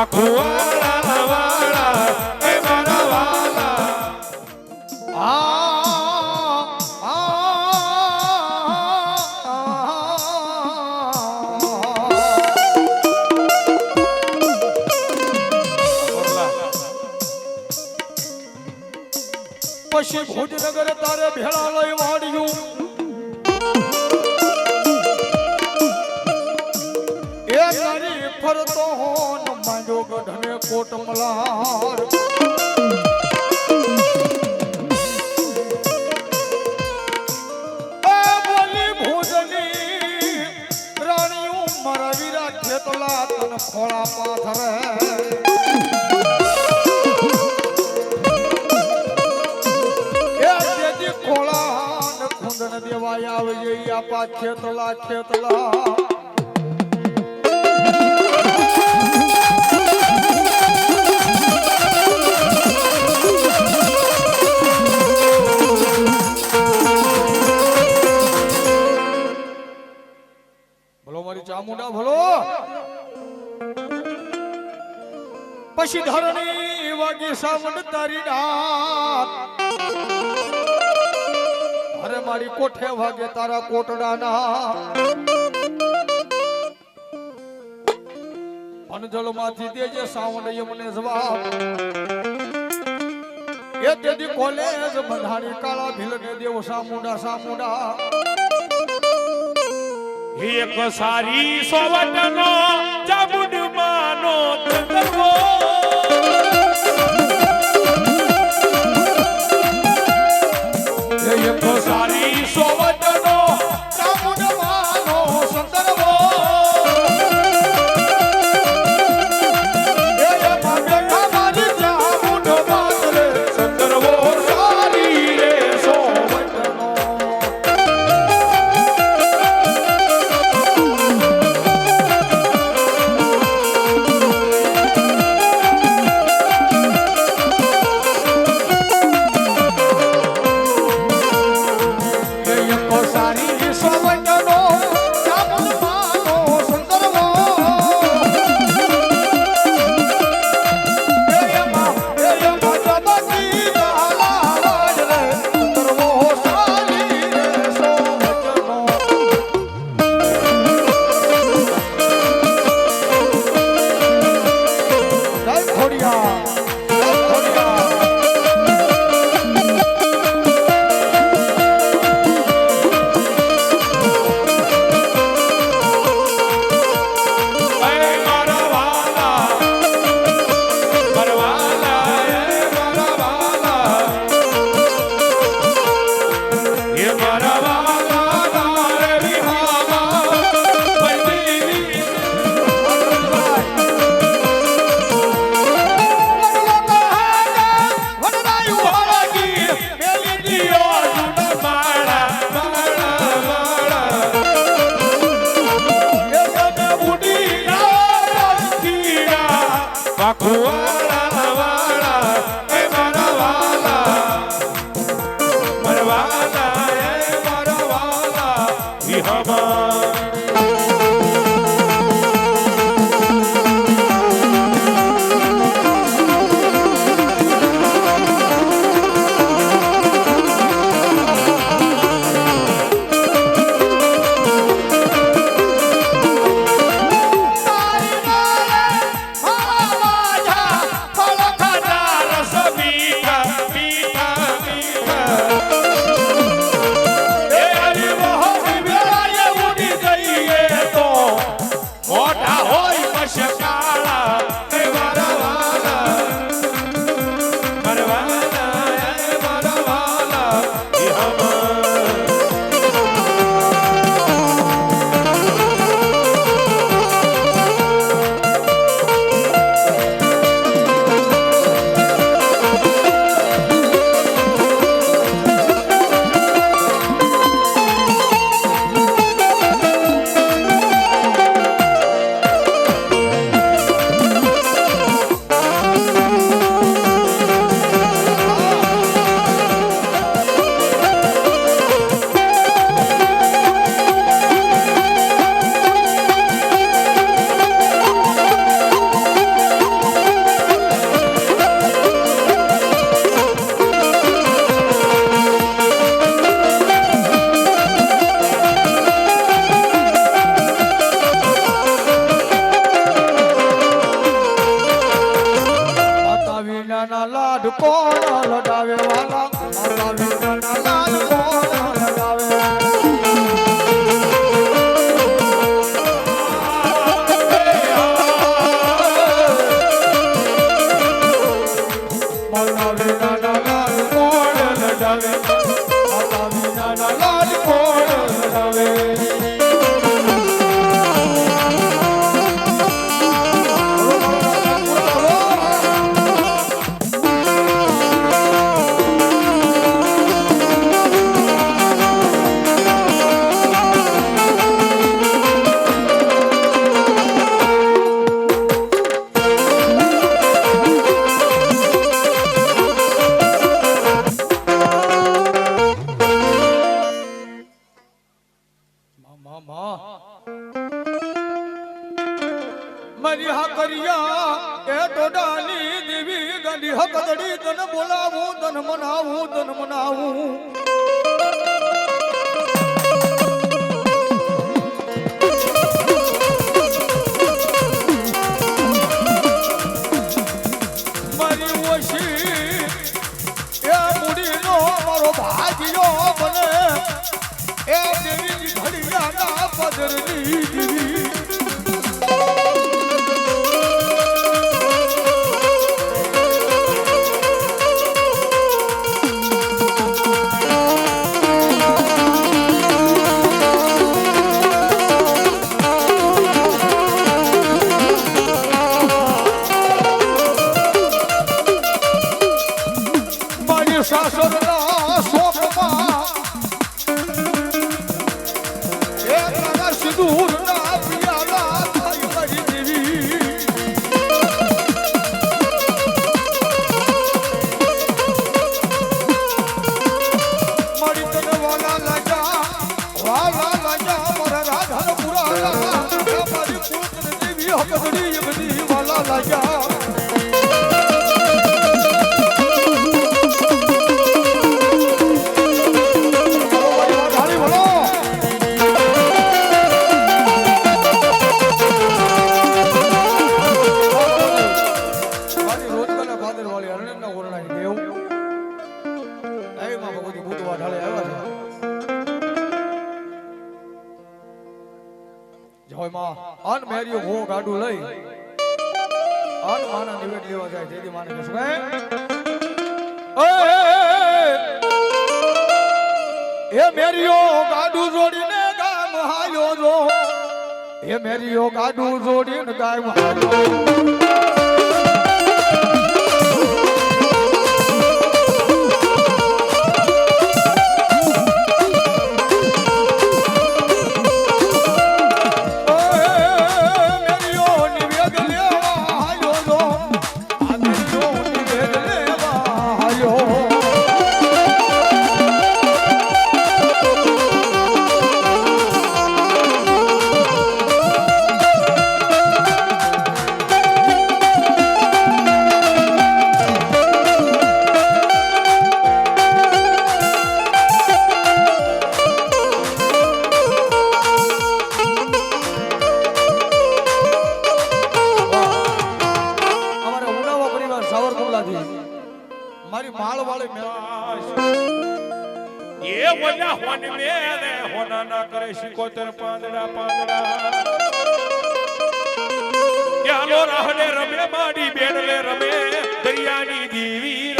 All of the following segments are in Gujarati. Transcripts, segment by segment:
આ પછી ભુજનગર તારે ભેળા લઈ વાળ્યું નારી ફરતો હોન માંડો ગઢને કોટ મલાર ખેતલા તન ખોળા પાથરે. ખોળા ખુંદન દેવાય આવે આપા ખેતલા ખેતલા ચામુંડા ભલો. પછી ધરણી વાગી સામંત તારી નાથ. અરે મારી કોઠે વાગે તારા કોટડાના અનજલમાંથી દેજે સાવણ યમને જવાબ. એ તેદી કોલેજ બંધાણી કાળા ભીલને દેવ સામુંડા સામુંડા. એક સારી સોવટનો ચામુંડ માનો ચંદ્રવો વાળા વાળા મૈયાના લાડ કોણ લડાવે વાલા? મારી હા કરિયા, એ ટોડાની દેવી ગાંધી હકદડી તન બોલાવું, તન મનાવું તન મનાવું. ભાગ્યો દેવી ઘડિયાના પદરની દેવી. Olha અન માના નિવેદ લેવા જાય તેથી માને કે શું એ મેરિયો ગાડું જોડીને ગામ હાલ્યો જો. એ મેરિયો ગાડું જોડીને ગામ હાલ્યો હોન મેરે હોના ના કરે શિકોતર પાંદડા પાંદડા. યાલો રહને રમે, માડી બેડલે રમે, દરિયાની દીવી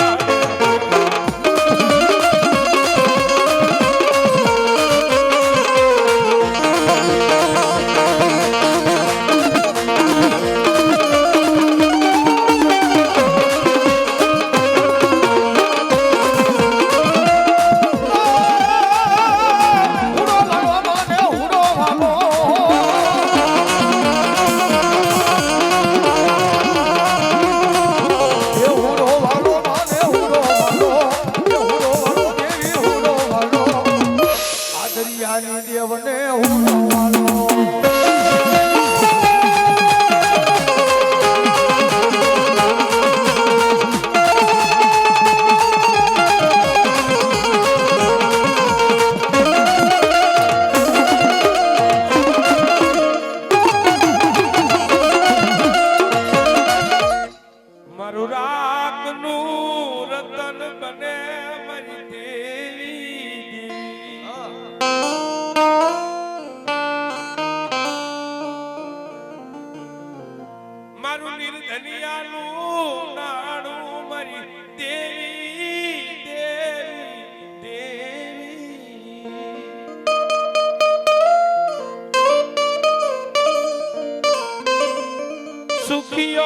સુખીઓ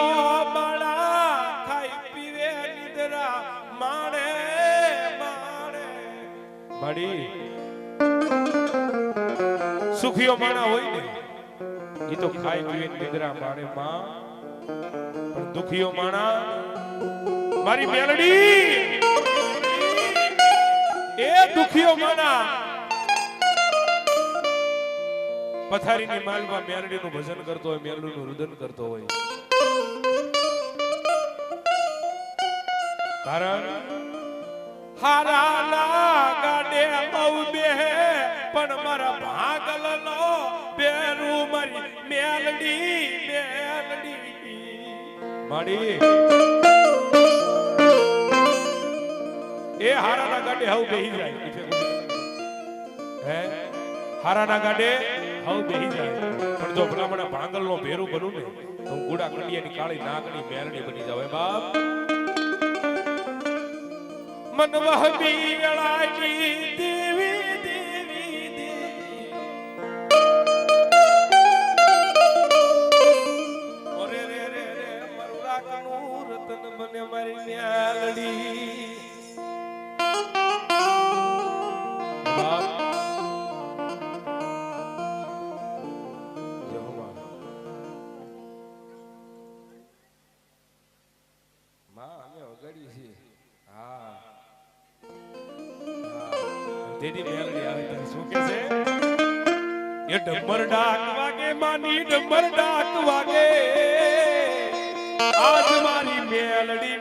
બળા ખાઈ પીવે નિદ્રા. માણે માણે. માડી. સુખીઓ માણા હોય ને એ તો ખાઈ પીવે નિદ્રા. માણે, માં. પણ દુખીઓ માણા, મારી મેલડી. એ દુખીઓ માણા. પથારીની માલમાં મેલડીનું ભજન કરતો હોય મેલડીનું રુદન કરતો હોય. કારણ હારાના ગાડે બહુ બે પણ મારા ભાગલ નો બેરું મારી મેલડી મેલડી. માડી. એ હારાના ગાડે હવ બેહી જાય. હે? હારાના ગાડે હવ બેહી જાય. પણ જો ભલામણા ભાંગલ નો ભેરું બનું ને, તો હું ગુડા કંડિયાની કાળી નાગની મેલડી બની જાવ બાપ? મન વહબી વેળાની દેવી મને મારી ન્યાલડી. તેની મેલડી આવે તને શું કે છે? એ ડમર ડાક વાગે, માની ડમર ડાક વાગે. આજ મારી મેલડી